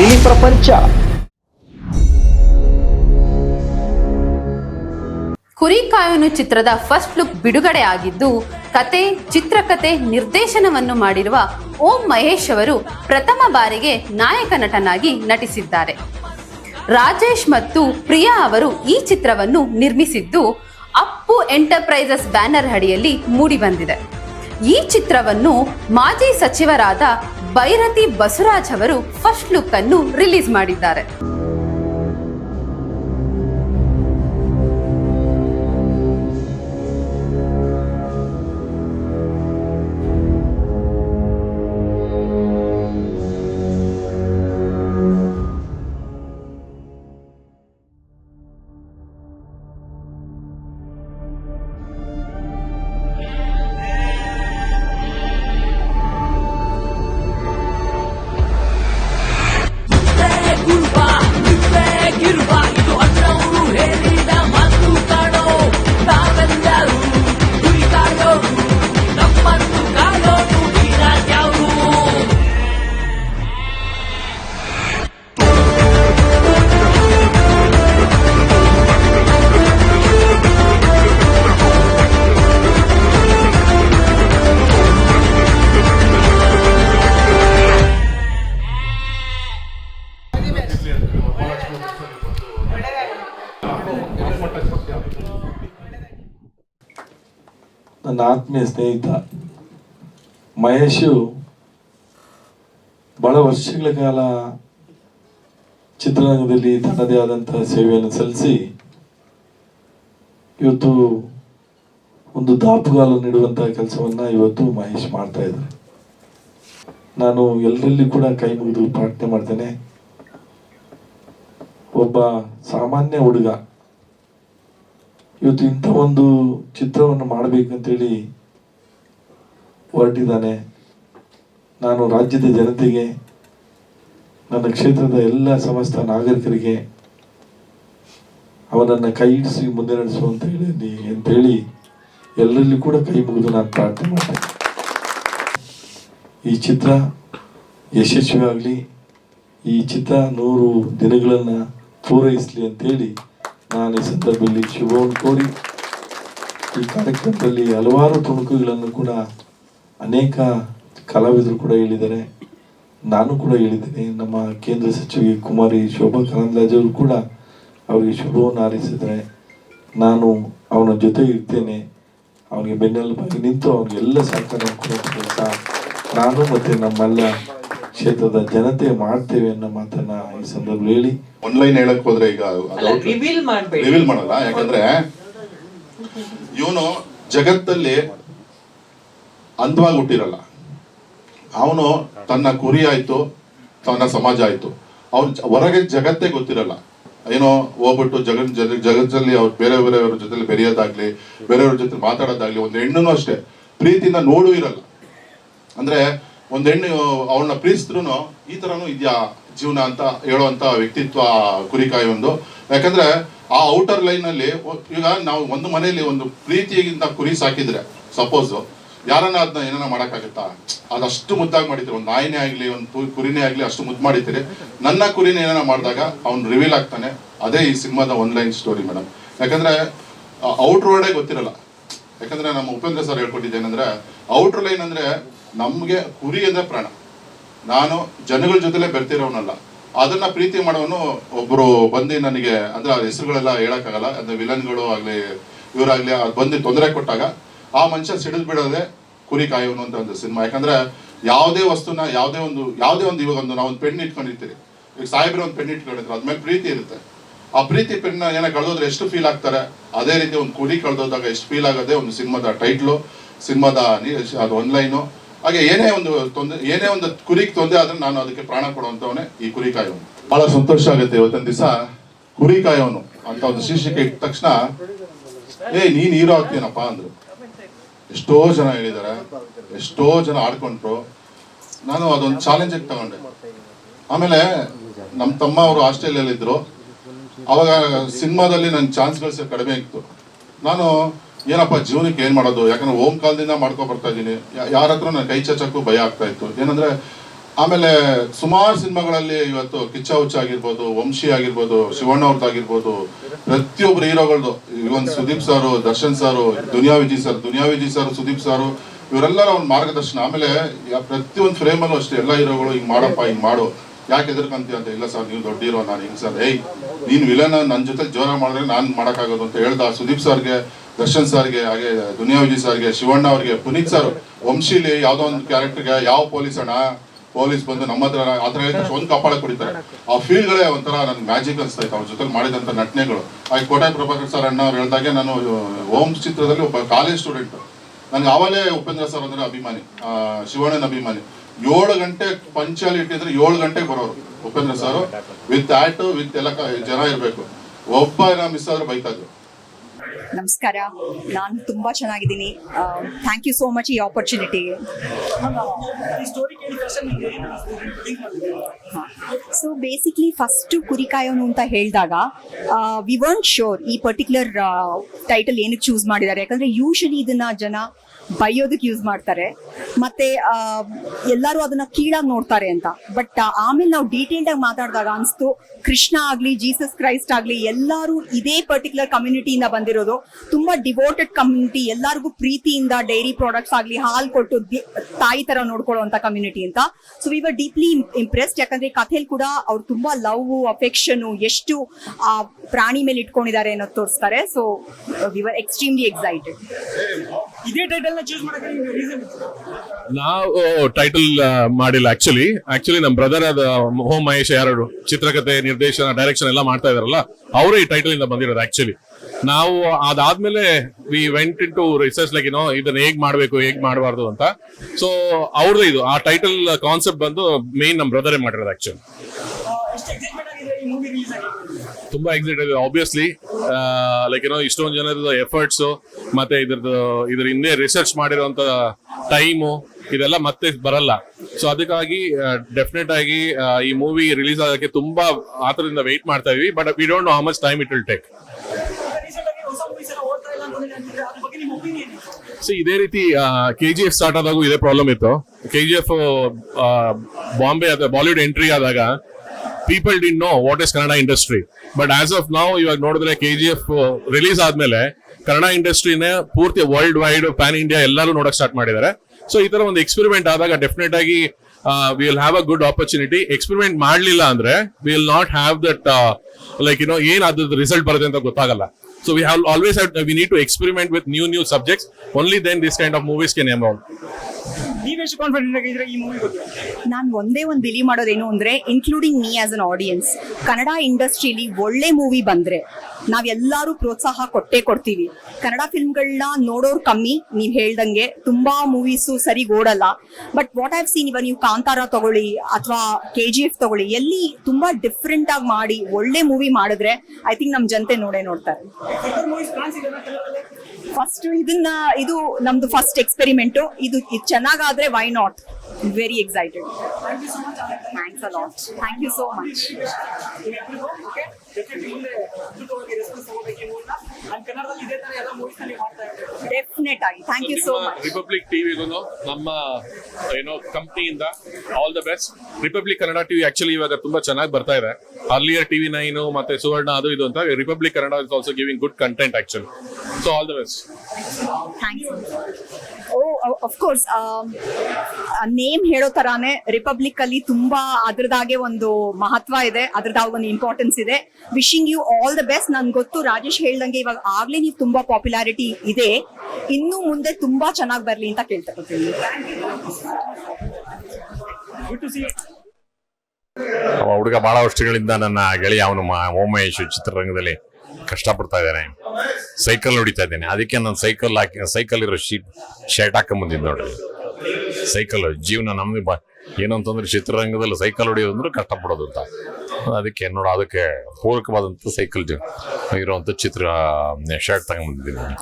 Cine ಪ್ರಪಂಚ. ಕುರಿಕಾಯನು ಚಿತ್ರದ first look ಬಿಡುಗಡೆ ಆಗಿದ್ದು, ಕತೆ, ಚಿತ್ರಕತೆ, ನಿರ್ದೇಶನವನ್ನು ಮಾಡಿರುವ ಓಂ ಮಹೇಶ್ ಅವರು ಪ್ರಥಮ ಬಾರಿಗೆ ನಾಯಕ ನಟನಾಗಿ ನಟಿಸಿದ್ದಾರೆ. ರಾಜೇಶ್ ಮತ್ತು ಪ್ರಿಯಾ ಅವರು ಈ ಚಿತ್ರವನ್ನು ನಿರ್ಮಿಸಿದ್ದು, ಅಪ್ಪು ಎಂಟರ್ಪ್ರೈಸಸ್ ಬ್ಯಾನರ್ ಅಡಿಯಲ್ಲಿ ಮೂಡಿಬಂದಿದೆ. ಈ ಚಿತ್ರವನ್ನು ಮಾಜಿ ಸಚಿವರಾದ ಬೈರತಿ ಬಸವರಾಜ್ ಅವರು ಫಸ್ಟ್ ಲುಕ್ ಅನ್ನು ರಿಲೀಸ್ ಮಾಡಿದ್ದಾರೆ. ಆತ್ಮೀಯ ಸ್ನೇಹಿತ, ಮಹೇಶು ಬಹಳ ವರ್ಷಗಳ ಕಾಲ ಚಿತ್ರರಂಗದಲ್ಲಿ ತನ್ನದೇ ಆದಂತಹ ಸೇವೆಯನ್ನು ಸಲ್ಲಿಸಿ ಇವತ್ತು ಒಂದು ದಾಪುಗಾಲು ನೀಡುವಂತಹ ಕೆಲಸವನ್ನ ಇವತ್ತು ಮಹೇಶ್ ಮಾಡ್ತಾ ಇದ್ದಾರೆ. ನಾನು ಎಲ್ಲರಲ್ಲಿ ಕೂಡ ಕೈ ಮುಗಿದು ಪ್ರಾರ್ಥನೆ ಮಾಡ್ತೇನೆ. ಒಬ್ಬ ಸಾಮಾನ್ಯ ಹುಡುಗ ಇವತ್ತು ಇಂಥ ಒಂದು ಚಿತ್ರವನ್ನು ಮಾಡಬೇಕಂತೇಳಿ ಹೊರಟಿದ್ದಾನೆ. ನಾನು ರಾಜ್ಯದ ಜನತೆಗೆ, ನನ್ನ ಕ್ಷೇತ್ರದ ಎಲ್ಲ ಸಮಸ್ತ ನಾಗರಿಕರಿಗೆ ಅವನನ್ನು ಕೈ ಹಿಡಿಸಿ ಮುಂದೆ ನಡೆಸು ಅಂತ ಹೇಳಿ ಅಂತೇಳಿ ಎಲ್ಲರಲ್ಲಿ ಕೂಡ ಕೈ ಮುಗಿದು ನಾನು ಪ್ರಾರ್ಥನೆ ಮಾಡ್ತೇನೆ. ಈ ಚಿತ್ರ ಯಶಸ್ವಿಯಾಗಲಿ, ಈ ಚಿತ್ರ ನೂರು ದಿನಗಳನ್ನು ಪೂರೈಸಲಿ ಅಂತೇಳಿ ನಾನು ಈ ಸಂದರ್ಭದಲ್ಲಿ ಶುಭವನ್ನು ಕೋರಿ ಈ ಕಾರ್ಯಕ್ರಮದಲ್ಲಿ ಹಲವಾರು ತುಣುಕುಗಳನ್ನು ಕೂಡ ಅನೇಕ ಕಲಾವಿದರು ಕೂಡ ಹೇಳಿದ್ದಾರೆ. ನಾನು ಕೂಡ ಹೇಳಿದ್ದೀನಿ. ನಮ್ಮ ಕೇಂದ್ರ ಸಚಿವೆ ಕುಮಾರಿ ಶೋಭಾ ಕರಂದ್ಲಾಜೆ ಅವರು ಕೂಡ ಅವರಿಗೆ ಶುಭವನ್ನು ಹಾರೈಸಿದರೆ ನಾನು ಅವನ ಜೊತೆ ಇರ್ತೇನೆ. ಅವನಿಗೆ ಬೆನ್ನೆಲುಬಾಗಿ ನಿಂತು ಅವನಿಗೆಲ್ಲ ಸಹಕಾರ ಕೊಡೋ ಕೆಲಸ ನಾನು ಮತ್ತು ನಮ್ಮೆಲ್ಲ ಕ್ಷೇತ್ರದ ಜನತೆ ಮಾಡ್ತೇವೆ ಅನ್ನೋ ಮಾತನ್ನ ಈ ಸಂದರ್ಭದಲ್ಲಿ ಹೇಳಿ. ಆನ್ಲೈನ್ ಹೇಳಕ್ ಹೋದ್ರೆ ಈಗ ರಿವೀಲ್ ಮಾಡ್ಬೇಡಿ. ರಿವೀಲ್ ಮಾಡಲ್ಲ ಯಾಕಂದ್ರೆ ಇವನು ಜಗತ್ತಲ್ಲಿ ಅಂದವಾಗಿ ಹುಟ್ಟಿರಲ್ಲ ಅವನು ತನ್ನ ಕುರಿ ಆಯ್ತು ತನ್ನ ಸಮಾಜ ಆಯ್ತು. ಅವನು ಹೊರಗೆ ಜಗತ್ತೇ ಗೊತ್ತಿರಲ್ಲ. ಏನೋ ಹೋಗ್ಬಿಟ್ಟು ಜಗನ್ ಜಗ ಜಗತ್ತಲ್ಲಿ ಅವ್ರು ಬೇರೆ ಬೇರೆಯವ್ರ ಜೊತೆ ಬೆರೆಯೋದಾಗ್ಲಿ ಬೇರೆಯವ್ರ ಜೊತೆ ಮಾತಾಡೋದಾಗ್ಲಿ ಒಂದು ಹೆಣ್ಣು ಅಷ್ಟೇ. ಪ್ರೀತಿಯಿಂದ ನೋಡು ಇರಲ್ಲ. ಅಂದ್ರೆ ಒಂದ್ ಹೆಣ್ಣು ಅವಳನ್ನ ಪ್ರೀತಿಸಿದ್ರು ಈ ತರನು ಇದ್ಯಾ ಜೀವನ ಅಂತ ಹೇಳುವಂತ ವ್ಯಕ್ತಿತ್ವ ಕುರಿಕಾಯಿ ಒಂದು. ಯಾಕಂದ್ರೆ ಆ ಔಟರ್ ಲೈನ್ ಅಲ್ಲಿ ಈಗ ನಾವು ಒಂದು ಮನೆಯಲ್ಲಿ ಒಂದು ಪ್ರೀತಿಯಿಂದ ಕುರಿ ಸಾಕಿದ್ರೆ ಸಪೋಸ್ ಯಾರನ್ನ ಅದನ್ನ ಏನಾರ ಮಾಡೋಕ್ಕಾಗುತ್ತಾ? ಅದಷ್ಟು ಮುದ್ದಾಗಿ ಮಾಡಿದ್ರೆ, ಒಂದು ನಾಯಿನೇ ಆಗಲಿ, ಒಂದು ಕುರಿನೇ ಆಗಲಿ ಅಷ್ಟು ಮುದ್ದು ಮಾಡಿರ್ತೀರಿ ನನ್ನ ಕುರಿನ ಏನಾರ ಮಾಡಿದಾಗ ಅವ್ನು ರಿವೀಲ್ ಆಗ್ತಾನೆ. ಅದೇ ಈ ಸಿನಿಮಾದ ಒನ್ ಲೈನ್ ಸ್ಟೋರಿ ಮೇಡಮ್ ಯಾಕಂದ್ರೆ ಔಟ್ ರೋಡೇ ಗೊತ್ತಿರಲ್ಲ. ಯಾಕಂದ್ರೆ ನಮ್ಮ ಉಪೇಂದ್ರ ಸರ್ ಹೇಳ್ಕೊಟ್ಟಿದ್ದೇನೆಂದ್ರೆ ಔಟ್ರ್ ಲೈನ್ ಅಂದ್ರೆ ನಮ್ಗೆ ಕುರಿ ಅಂದ್ರೆ ಪ್ರಾಣ. ನಾನು ಜನಗಳ ಜೊತೆಲೆ ಬೆರ್ತಿರೋನಲ್ಲ. ಅದನ್ನ ಪ್ರೀತಿ ಮಾಡೋನು ಒಬ್ರು ಬಂದು ನನಗೆ ಅಂದ್ರೆ ಆ ಹೆಸರುಗಳೆಲ್ಲ ಹೇಳಕ್ಕಾಗಲ್ಲ. ಅಂದ್ರೆ ವಿಲನ್ಗಳು ಆಗ್ಲಿ, ಇವರಾಗ್ಲಿ ಅದ್ ಬಂದು ತೊಂದರೆ ಕೊಟ್ಟಾಗ ಆ ಮನುಷ್ಯ ಸಿಡಿದು ಬಿಡೋದೆ ಕುರಿ ಕಾಯೋನು ಅಂತ ಒಂದು ಸಿನಿಮಾ. ಯಾಕಂದ್ರೆ ಯಾವುದೇ ವಸ್ತುನ, ಯಾವುದೇ ಒಂದು ಯಾವುದೇ ಒಂದು ಇವಾಗ ಒಂದು ನಾವು ಒಂದು ಪೆನ್ ಇಟ್ಕೊಂಡಿರ್ತೀರಿ. ಈಗ ಸಾಹೇಬ್ರೆ ಒಂದು ಪೆನ್ ಇಟ್ಕೊಂಡಿದ್ರು, ಅದ್ಮೇಲೆ ಪ್ರೀತಿ ಇರುತ್ತೆ. ಆ ಪ್ರೀತಿ ಪೆಣ್ಣ ಏನೋ ಕಳೆದೋದ್ರೆ ಎಷ್ಟು ಫೀಲ್ ಆಗ್ತಾರೆ? ಅದೇ ರೀತಿ ಒಂದು ಕುರಿ ಕಳೆದೋದಾಗ ಎಷ್ಟು ಫೀಲ್ ಆಗೋದೇ ಒಂದು ಸಿನಿಮಾದ ಟೈಟ್ಲು ಸಿನಿಮಾದ ಅದು ಒನ್ಲೈನು ಹಾಗೆ ಏನೇ ಒಂದು ತೊಂದರೆ, ಏನೇ ಒಂದು ಕುರಿಗೆ ತೊಂದರೆ ಆದ್ರೆ ನಾನು ಅದಕ್ಕೆ ಪ್ರಾಣ ಕೊಡುವಂತವನೇ ಈ ಕುರಿ ಕಾಯೋನು ಬಹಳ ಸಂತೋಷ ಆಗುತ್ತೆ ಇವತ್ತಿನ ದಿವಸ ಕುರಿ ಕಾಯೋನು ಅಂತ ಒಂದು ಶೀರ್ಷಿಕೆ ಇಟ್ಟ ತಕ್ಷಣ, ಏ, ನೀನ್ ಹೀರೋ ಆಗ್ತೀನಪ್ಪ ಅಂದ್ರು. ಎಷ್ಟೋ ಜನ ಹೇಳಿದ್ದಾರೆ ಎಷ್ಟೋ ಜನ ಆಡ್ಕೊಂಡ್ರು. ನಾನು ಅದೊಂದು ಚಾಲೆಂಜ್ ತಗೊಂಡೆ. ಆಮೇಲೆ ನಮ್ಮ ತಮ್ಮ ಅವರು ಆಸ್ಟ್ರೇಲಿಯಲ್ಲಿ ಇದ್ರು. ಅವಾಗ ಸಿನಿಮಾದಲ್ಲಿ ನನ್ನ ಚಾನ್ಸ್ಗಳು ಕಡಿಮೆ ಇತ್ತು. ನಾನು ಏನಪ್ಪ ಜೀವನಕ್ಕೆ ಏನ್ ಮಾಡೋದು? ಯಾಕಂದ್ರೆ ಓಮ್ ಕಾಲದಿಂದ ಮಾಡ್ಕೊ ಬರ್ತಾ ಇದ್ದೀನಿ. ಯಾರ ಹತ್ರ ನನ್ನ ಕೈ ಚಚ್ಚಕ್ಕೂ ಭಯ ಆಗ್ತಾ ಇತ್ತು. ಏನಂದ್ರೆ, ಆಮೇಲೆ ಸುಮಾರು ಸಿನಿಮಾಗಳಲ್ಲಿ ಇವತ್ತು ಕಿಚ್ಚ ಹುಚ್ಚ ಆಗಿರ್ಬೋದು, ವಂಶಿ ಆಗಿರ್ಬೋದು, ಶಿವಣ್ಣ ಅವ್ರದ್ದು ಆಗಿರ್ಬೋದು ಪ್ರತಿಯೊಬ್ಬರು ಹೀರೋಗಳದ್ದು ಇವನ್ Sudeep sir, Darshan sir, Duniya Vijay sir, Duniya Vijay sir, Sudeep sir, ಇವರೆಲ್ಲರ ಒಂದು ಮಾರ್ಗದರ್ಶನ. ಆಮೇಲೆ ಪ್ರತಿಯೊಂದು ಫ್ರೇಮಲ್ಲೂ ಅಷ್ಟೇ, ಎಲ್ಲ ಹೀರೋಗಳು ಹಿಂಗ್ ಮಾಡಪ್ಪ, ಹಿಂಗ್ ಮಾಡು. ಯಾಕೆ ಎದುರ್ಕಂತೀವಿ ಅಂತ, ಇಲ್ಲ ಸರ್, ನೀವು ದೊಡ್ಡ ಹೀರೋ, ನಾನು ಹಿಂಗ್ ಸರ್, ಏಯ್, ನೀನ್ ವಿಲನ್ ನನ್ನ ಜೊತೆ ಜೋರ ಮಾಡಿದ್ರೆ ನಾನು ಮಾಡೋಕ್ಕಾಗೋದು ಅಂತ ಹೇಳ್ದ ಸುದೀಪ್ ಸರ್ಗೆ ದರ್ಶನ್ ಸರ್ಗೆ ಹಾಗೆ ದುನಿಯಾ ವಿಜಯ್ ಸರ್ಗೆ ಶಿವಣ್ಣ ಅವ್ರಿಗೆ ಪುನೀತ್ ಸರ್ ವಂಶೀಲಿ ಯಾವ್ದೋ ಒಂದು ಕ್ಯಾರೆಕ್ಟರ್ಗೆ ಯಾವ ಪೊಲೀಸ್ ಅಣ್ಣ ಪೊಲೀಸ್ ಬಂದು ನಮ್ಮ ಹತ್ರ ಆ ಥರ ಒಂದು ಕಪಾಳ ಕುಡಿತಾರೆ ಆ ಫೀಲ್ಡ್ಗಳೇ ಒಂಥರ ನನ್ಗೆ ಮ್ಯಾಜಿಕ್ ಅನಿಸ್ತಾ ಇತ್ತು ಅವ್ರ ಜೊತೆ ಮಾಡಿದಂಥ ನಟನೆಗಳು. ಹಾಗೆ ಕೋಟೆ ಪ್ರಭಾಕರ್ ಸರ್ ಅಣ್ಣ ಅವ್ರು ಹೇಳ್ದಾಗೆ ನಾನು ಓಮ್ ಚಿತ್ರದಲ್ಲಿ ಒಬ್ಬ ಕಾಲೇಜ್ ಸ್ಟೂಡೆಂಟ್ ನನಗೆ ಆವಾಗಲೇ ಉಪೇಂದ್ರ ಸರ್ ಅಂದ್ರೆ ಅಭಿಮಾನಿ ಆ, ಶಿವಣ್ಣನ ಅಭಿಮಾನಿ. ಏಳು ಗಂಟೆ ಪಂಚಾಲಿ ಇಟ್ಟಿದ್ರೆ ಏಳು ಗಂಟೆಗೆ ಬರೋರು Upendra sir. With at with ಎಲ್ಲ ಜನ ಇರಬೇಕು. ಒಬ್ಬ ಮಿಸ್ ಆದ್ರೆ ಬೈತಾ ಇದ್ರು. ನಮಸ್ಕಾರ. ನಾನು ತುಂಬಾ ಚೆನ್ನಾಗಿದ್ದೀನಿ. ಥ್ಯಾಂಕ್ ಯು ಸೋ ಮಚ್ ಈ ಆಪರ್ಚುನಿಟಿಗೆ ಸೊ ಬೇಸಿಕ್ಲಿ ಫಸ್ಟ್ ಕುರಿಕಾಯೋನು ಅಂತ ಹೇಳಿದಾಗ ವಿ ವಾಂಟ್ ಶೋರ್ ಈ ಪರ್ಟಿಕ್ಯುಲರ್ ಟೈಟಲ್ ಏನಕ್ಕೆ ಚೂಸ್ ಮಾಡಿದ್ದಾರೆ. ಯಾಕಂದ್ರೆ ಯೂಶಲಿ ಇದನ್ನ ಜನ ಬೈಯೋದಕ್ಕೆ ಯೂಸ್ ಮಾಡ್ತಾರೆ. ಮತ್ತೆ ಎಲ್ಲರೂ ಅದನ್ನ ಕೀಳಾಗಿ ನೋಡ್ತಾರೆ ಅಂತ. ಬಟ್ ಆಮೇಲೆ ನಾವು ಡೀಟೇಲ್ಡ್ ಆಗಿ ಮಾತಾಡಿದಾಗ ಅನಿಸ್ತು ಕೃಷ್ಣ ಆಗ್ಲಿ ಜೀಸಸ್ ಕ್ರೈಸ್ಟ್ ಆಗ್ಲಿ ಎಲ್ಲರೂ ಇದೇ ಪರ್ಟಿಕ್ಯುಲರ್ ಕಮ್ಯುನಿಟಿಯಿಂದ ಬಂದಿರೋದು. ತುಂಬಾ ಡಿವೋಟೆಡ್ ಕಮ್ಯುನಿಟಿ ಎಲ್ಲರಿಗೂ ಪ್ರೀತಿಯಿಂದ ಡೈರಿ ಪ್ರಾಡಕ್ಟ್ಸ್ ಆಗ್ಲಿ ಹಾಲು ಕೊಟ್ಟು ತಾಯಿ ತರ ನೋಡ್ಕೊಳ್ಳುವಂತ ಕಮ್ಯುನಿಟಿ ಅಂತ. So we were deeply impressed ಯಾಕಂದ್ರೆ ಕಥೆಯಲ್ಲಿ ಕೂಡ ಅವ್ರು ತುಂಬಾ ಲವ್ ಅಫೆಕ್ಷನ್ ಎಷ್ಟು ಆ ಪ್ರಾಣಿ ಮೇಲೆ ಇಟ್ಕೊಂಡಿದ್ದಾರೆ ಅನ್ನೋದು ತೋರಿಸ್ತಾರೆ. So we were extremely excited ಇದೇ ಟೈಟಲ್ನ ಚೂಸ್ ಮಾಡಕ್ಕೆ ನಿಮ್ಗೆ ರೀಸನ್ ನಾವು ಟೈಟಲ್ ಮಾಡಿಲ್ಲ ಆಕ್ಚುಲಿ ಆಕ್ಚುಲಿ ನಮ್ಮ ಬ್ರದರ್ ಅದ ಹೋಮ್ ಮಹೇಶ್ ಯಾರು ಚಿತ್ರಕಥೆ ನಿರ್ದೇಶನ ಡೈರೆಕ್ಷನ್ ಎಲ್ಲ ಮಾಡ್ತಾ ಇದಾರಲ್ಲ ಅವರೇ ಈ ಟೈಟಲ್ ಇಂದ ಬಂದಿರೋದು ಆಕ್ಚುಲಿ ನಾವು ಅದಾದ್ಮೇಲೆ we went into research like ಏನೋ ಇದನ್ನ ಹೇಗ್ ಮಾಡ್ಬೇಕು, ಹೇಗ್ ಮಾಡಬಾರ್ದು ಅಂತ. ಸೊ ಅವ್ರದ್ದು ಇದು. ಆ ಟೈಟಲ್ ಕಾನ್ಸೆಪ್ಟ್ ಬಂದು ಮೇನ್ ನಮ್ ಬ್ರದರೇ ಮಾಡಿರೋದು ಆಕ್ಚುಲಿ ಆಗಿದೆ. ತುಂಬಾ ಎಕ್ಸೈಟ್ ಇದೆ ಆಬ್ವಿಯಸ್ಲಿ ಲೈಕ್ ಏನೋ ಇಷ್ಟೊಂದು ಜನರದ ಎಫರ್ಟ್ಸ್ ಮತ್ತೆ ಇದ್ರದ್ದು, ಇದ್ರ ಹಿಂದೆ ರಿಸರ್ಚ್ ಮಾಡಿರುವಂತ ಟೈಮು ಇದೆಲ್ಲ ಮತ್ತೆ ಬರಲ್ಲ. ಸೊ ಅದಕ್ಕಾಗಿ ಡೆಫಿನೆಟ್ ಆಗಿ ಈ ಮೂವಿ ರಿಲೀಸ್ ಆಗೋಕ್ಕೆ ತುಂಬಾ ಆತರದಿಂದ ವೆಯ್ಟ್ ಮಾಡ್ತಾ ಇದೀವಿ. But we don't know how much time it will take recent ಆಗಿ ಹೊಸ ಮೂವೀಸ್ ಎಲ್ಲ ಓಡ್ತಾ ಇಲ್ಲ ಅಂತ ಅಂತಿದ್ರೆ ಅದ್ರ ಬಗ್ಗೆ ನಿಮ್ಮ ಒಪಿನಿಯನ್ ಸೊ ಇದೇ ರೀತಿ ಕೆ ಜಿ ಎಫ್ ಸ್ಟಾರ್ಟ್ ಆದಾಗೂ ಇದೇ ಪ್ರಾಬ್ಲಮ್ ಇತ್ತು. ಕೆ ಜಿ ಎಫ್ ಬಾಂಬೆ ಅದ ಬಾಲಿವುಡ್ ಎಂಟ್ರಿ ಆದಾಗ people they know what is Kannada industry but as of ನಾವು ಇವಾಗ ನೋಡಿದ್ರೆ ಕೆ ಜಿ ಎಫ್ ರಿಲೀಸ್ ಆದ್ಮೇಲೆ ಕನ್ನಡ ಇಂಡಸ್ಟ್ರಿನೇ ಪೂರ್ತಿ ವರ್ಲ್ಡ್ ವೈಡ್ ಪ್ಯಾನ್ ಇಂಡಿಯಾ ಎಲ್ಲರೂ ನೋಡಕ್ ಸ್ಟಾರ್ಟ್ ಮಾಡಿದ್ದಾರೆ. ಸೊ ಈ ತರ ಒಂದು ಎಕ್ಸ್ಪೆರಿಮೆಂಟ್ ಆದಾಗ ಡೆಫಿನೆಟ್ ಆಗಿ will have a good opportunity experiment ಮಾಡಲಿಲ್ಲ ಅಂದ್ರೆ will not have that like you know ಏನ್ ಅದ್ರದ್ದು ರಿಸಲ್ಟ್ ಬರುತ್ತೆ ಅಂತ ಗೊತ್ತಾಗಲ್ಲ. So we have always have, we need to experiment with new new subjects. Only then this kind of movies can evolve. ನೀವೆಷ್ಟು confident ಆಗಿದ್ರೆ ಈ ಮೂವಿ ಬಗ್ಗೆ ನಾನು ಒಂದೇ ಒಂದು ಬಿಲೀವ್ ಮಾಡೋದೇನು ಅಂದ್ರೆ including me as an audience Kannada ಇಂಡಸ್ಟ್ರಿಲಿ ಒಳ್ಳೆ ಮೂವಿ ಬಂದ್ರೆ ನಾವೆಲ್ಲರೂ ಪ್ರೋತ್ಸಾಹ ಕೊಟ್ಟೇ ಕೊಡ್ತೀವಿ. ಕನ್ನಡ ಫಿಲ್ಮ್ಗಳನ್ನ ನೋಡೋರು ಕಮ್ಮಿ ನೀವು ಹೇಳ್ದಂಗೆ ತುಂಬಾ ಮೂವೀಸು ಸರಿ ಓಡಲ್ಲ. ಬಟ್ ವಾಟ್ ಹ್ಯಾವ್ ಸೀನ್ ಇವಾಗ ನೀವು ಕಾಂತಾರ ತಗೊಳ್ಳಿ ಅಥವಾ ಕೆ ಜಿ ಎಫ್ ತಗೊಳ್ಳಿ ಎಲ್ಲಿ ತುಂಬಾ ಡಿಫ್ರೆಂಟ್ ಆಗಿ ಮಾಡಿ ಒಳ್ಳೆ ಮೂವಿ ಮಾಡಿದ್ರೆ ಐ ಥಿಂಕ್ ನಮ್ಮ ಜನತೆ ನೋಡೇ ನೋಡ್ತಾರೆ. ಫಸ್ಟ್ ಇದನ್ನ ಇದು ನಮ್ದು ಫಸ್ಟ್ ಎಕ್ಸ್ಪೆರಿಮೆಂಟ್ ಇದು ಇದು ಚೆನ್ನಾಗಾದ್ರೆ why not very excited thanks a lot thank you so much definite ಆಗಿ thank you so much republic ಟಿವಿಗೂ ನಮ್ಮ ಏನೋ ಕಂಪ್ನಿಯಿಂದ all the best republic Kannada TV actually ಇವಾಗ ತುಂಬಾ ಚೆನ್ನಾಗಿ ಬರ್ತಾ ಇದೆ. ಅರ್ಲಿಯರ್ ಟಿವಿ ನೈನ್ ಮತ್ತೆ ಸುವರ್ಣ ಅದು ಇದು ಅಂತ republic Kannada is also giving good content actually so all the best thank oh of course name ಹೇಳೋ ತರಾನೇ ರಿಪಬ್ಲಿಕ್ ಅಲ್ಲಿ ತುಂಬಾ ಅದ್ರದಾಗೆ ಒಂದು ಮಹತ್ವ ಇದೆ ಅದ್ರದಾಗ ಒಂದು ಇಂಪಾರ್ಟೆನ್ಸ್ ಇದೆ. Wishing you all the best ನನ್ ಗೊತ್ತು ರಾಜೇಶ್ ಹೇಳ್ದಂಗೆ ಇವಾಗ ಆಗ್ಲೇ ನೀವು ತುಂಬಾ ಪಾಪ್ಯುಲಾರಿಟಿ ಇದೆ. ಇನ್ನು ಮುಂದೆ ತುಂಬಾ ಚೆನ್ನಾಗಿ ಬರ್ಲಿ ಅಂತ ಕೇಳ್ತಕೊತೀನಿ ಗುಡ್ ಟು ಸಿ ಅವ ಹುಡುಗ ಬಹಳ ವರ್ಷಗಳಿಂದ ನನ್ನ ಗೆಳೆಯ ಅವನು ಓಂ ಮಹೇಶ್ ಚಿತ್ರರಂಗದಲ್ಲಿ. ಕಷ್ಟಪಡ್ತಾ ಇದ್ದಾನೆ. ಸೈಕಲ್ ಹೊಡಿತಾ ಇದ್ದೇನೆ. ಅದಕ್ಕೆ ನಾನು ಸೈಕಲ್ ಹಾಕಿ ಸೈಕಲ್ ಇರೋ ಶೀಟ್ ಶರ್ಟ್ ಹಾಕೊಂಬಂದಿದ್ದು ನೋಡ್ರಿ. ಸೈಕಲ್ ಜೀವನ ನಮ್ದು ಬ, ಏನು ಅಂತಂದ್ರೆ ಚಿತ್ರರಂಗದಲ್ಲಿ ಸೈಕಲ್ ಹೊಡಿಯೋದು ಅಂದ್ರೆ ಕಷ್ಟಪಡೋದು ಅಂತ. ಅದಕ್ಕೆ ನೋಡು, ಅದಕ್ಕೆ ಪೂರಕವಾದಂಥ ಸೈಕಲ್ ಇರುವಂಥ ಚಿತ್ರ ಶರ್ಟ್ ತಗೊಂಡ್ಬಂದಿದ್ದೀನಿ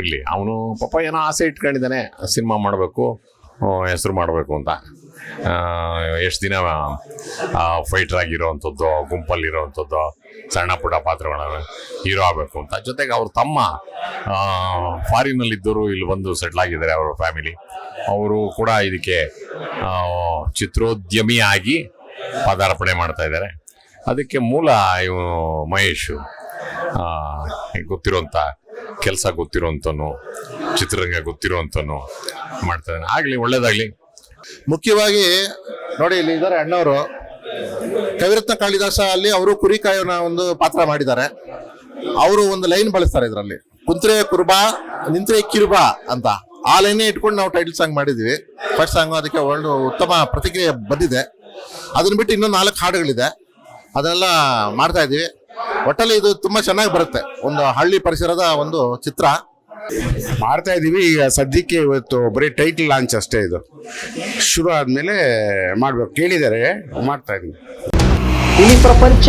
ಇರಲಿ. ಅವನು ಪಾಪ ಏನೋ ಆಸೆ ಇಟ್ಕೊಂಡಿದ್ದಾನೆ. ಸಿನಿಮಾ ಮಾಡಬೇಕು ಹೆಸರು ಮಾಡಬೇಕು ಅಂತ. ಎಷ್ಟು ದಿನ ಫೈಟರ್ ಗುಂಪಲ್ಲಿರೋ ಗುಂಪಲ್ಲಿರೋವಂಥದ್ದು ಸಣ್ಣ ಪುಟ್ಟ ಪಾತ್ರಗಳನ್ನ ಹೀರೋ ಆಗಬೇಕು ಅಂತ. ಜೊತೆಗೆ ಅವ್ರ ತಮ್ಮ ಫಾರಿನಲ್ಲಿದ್ದರು ಇಲ್ಲಿ ಬಂದು ಸೆಟ್ಲ್ ಆಗಿದ್ದಾರೆ ಅವರ ಫ್ಯಾಮಿಲಿ ಅವರು ಕೂಡ ಇದಕ್ಕೆ ಚಿತ್ರೋದ್ಯಮಿ ಚಿತ್ರೋದ್ಯಮಿಯಾಗಿ ಪದಾರ್ಪಣೆ ಮಾಡ್ತಾ ಇದ್ದಾರೆ. ಅದಕ್ಕೆ ಮೂಲ ಇವನು ಮಹೇಶ್ ಗೊತ್ತಿರುವಂಥ ಕೆಲಸ ಗೊತ್ತಿರುವಂಥನು ಚಿತ್ರರಂಗ ಗೊತ್ತಿರುವಂಥನು ಮಾಡ್ತಾ ಇದ್ದಾನೆ. ಆಗಲಿ, ಒಳ್ಳೇದಾಗಲಿ. ಮುಖ್ಯವಾಗಿ ನೋಡಿ, ಇಲ್ಲಿ ಇದ್ದಾರೆ ಅಣ್ಣವರು. ಕವಿರತ್ನ ಕಾಳಿದಾಸ ಅಲ್ಲಿ ಅವರು ಕುರಿ ಕಾಯೋನ ಒಂದು ಪಾತ್ರ ಮಾಡಿದ್ದಾರೆ. ಅವರು ಒಂದು ಲೈನ್ ಬಳಸ್ತಾರೆ ಇದರಲ್ಲಿ. ಕುಂತ್ರೆ ಕುರುಬಾ, ನಿಂತ್ರೆ ಕಿರುಬಾ ಅಂತ. ಆ ಲೈನೇ ಇಟ್ಕೊಂಡು ನಾವು ಟೈಟಲ್ ಸಾಂಗ್ ಮಾಡಿದ್ವಿ. ಫಸ್ಟ್ ಸಾಂಗ್ ಅದಕ್ಕೆ ಒಳ್ಳೆ ಉತ್ತಮ ಪ್ರತಿಕ್ರಿಯೆ ಬಂದಿದೆ. ಅದನ್ನ ಬಿಟ್ಟು ಇನ್ನೂ ನಾಲ್ಕು ಹಾಡುಗಳಿದೆ. ಅದನ್ನೆಲ್ಲ ಮಾಡ್ತಾ ಇದೀವಿ ಒಟ್ಟಲ್ಲಿ ಇದು ತುಂಬಾ ಚೆನ್ನಾಗಿ ಬರುತ್ತೆ. ಒಂದು ಹಳ್ಳಿ ಪರಿಸರದ ಒಂದು ಚಿತ್ರ. ಮಾಡ್ತಾ ಇದ್ದೀವಿ ಈಗ ಸದ್ಯಕ್ಕೆ ಇವತ್ತು ಬರೀ ಟೈಟಲ್ ಲಾಂಚ್ ಅಷ್ಟೇ ಇದು. ಶುರು ಆದ್ಮೇಲೆ ಮಾಡ್ಬೇಕು. ಕೇಳಿದ್ದಾರೆ ಮಾಡ್ತಾ ಇದೀವಿ ಇಡೀ ಪ್ರಪಂಚ